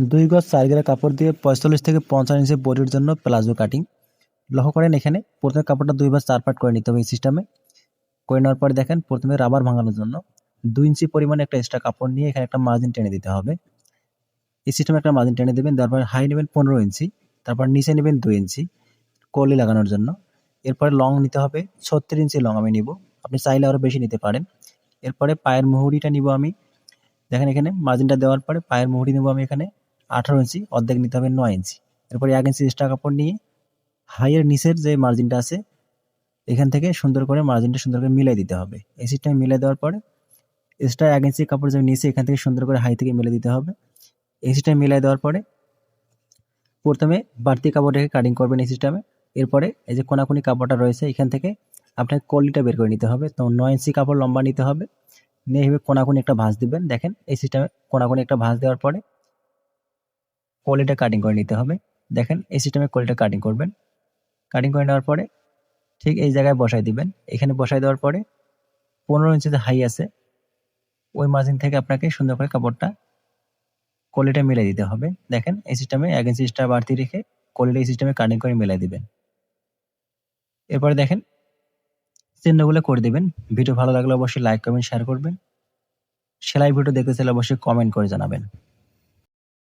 দুই গজ চার কাপড় দিয়ে পঁয়তাল্লিশ থেকে পঞ্চাশ ইঞ্চি বডির জন্য প্লাজো কাটিং লক্ষ্য করেন এখানে প্রথমে কাপড়টা দুই দুইবার চার পাট করে নিতে হবে এই সিস্টেমে করে নেওয়ার পরে দেখেন প্রথমে রাবার ভাঙানোর জন্য দুই ইঞ্চি পরিমাণে একটা এক্সট্রা কাপড় নিয়ে এখানে একটা মার্জিন টেনে দিতে হবে। এই সিস্টেমে একটা মার্জিন টেনে দেবেন তারপর হাই নেবেন পনেরো ইঞ্চি, তারপর নিচে নেবেন দুই ইঞ্চি কলি লাগানোর জন্য। এরপরে লং নিতে হবে, ছত্রিশ ইঞ্চি লং আমি নিব। আপনি চাইলে আরও বেশি নিতে পারেন। এরপরে পায়ের মুহুরিটা নিব আমি। দেখেন এখানে মার্জিনটা দেওয়ার পরে পায়ের মুহুরি নেব আমি এখানে। আঠারো ইঞ্চি, অর্ধেক নিতে হবে নয় ইঞ্চি। এরপরে এক ইঞ্চি এক্সট্রা কাপড় নিয়ে হাইয়ের নিচের যে মার্জিনটা আছে, এখান থেকে সুন্দর করে মার্জিনটা সুন্দর করে মিলাই দিতে হবে। এই সিস্টেমে মিলাই দেওয়ার পরে এক্সট্রা এক ইঞ্চি কাপড় যে নিচে, এখান থেকে সুন্দর করে হাই থেকে মিলে দিতে হবে। এই সিস্টেমে মিলাই দেওয়ার পরে প্রথমে বাড়তি কাপড় রেখে কাটিং করবেন এই সিস্টেমে এরপরে এই যে কোনাকুনি কাপড়টা রয়েছে, এখান থেকে আপনাকে কলিটা বের করে নিতে হবে। তো নয় ইঞ্চি কাপড় লম্বা নিতে হবে। নিয়ে এভাবে কোনাকুনি একটা ভাঁজ দিবেন। দেখেন, এই সিস্টেমে কোনাকুনি একটা ভাঁজ দেওয়ার পরে কলিটা কাটিং করে নিতে হবে। দেখেন, এই সিস্টেমে কলিটা কাটিং করবেন। কাটিং করে নেওয়ার পরে ঠিক এই জায়গায় বসাই দিবেন। এখানে বসাই দেওয়ার পরে পনেরো ইঞ্চিতে হাই আছে। ওই মার্জিন থেকে আপনাকে সুন্দর করে কাপড়টা কলিটা মিলাই দিতে হবে। দেখেন, এই সিস্টেমে এক ইঞ্চি এক্সট্রা বাড়তি রেখে কলিটা এই সিস্টেমে কাটিং করে মিলাই দিবেন। এরপরে দেখেন, চিহ্নগুলো করে দিবেন। ভিডিও ভালো লাগলে অবশ্যই লাইক কমেন্ট শেয়ার করবেন। সেলাই ভিডিও দেখতে চাইলে অবশ্যই কমেন্ট করে জানাবেন।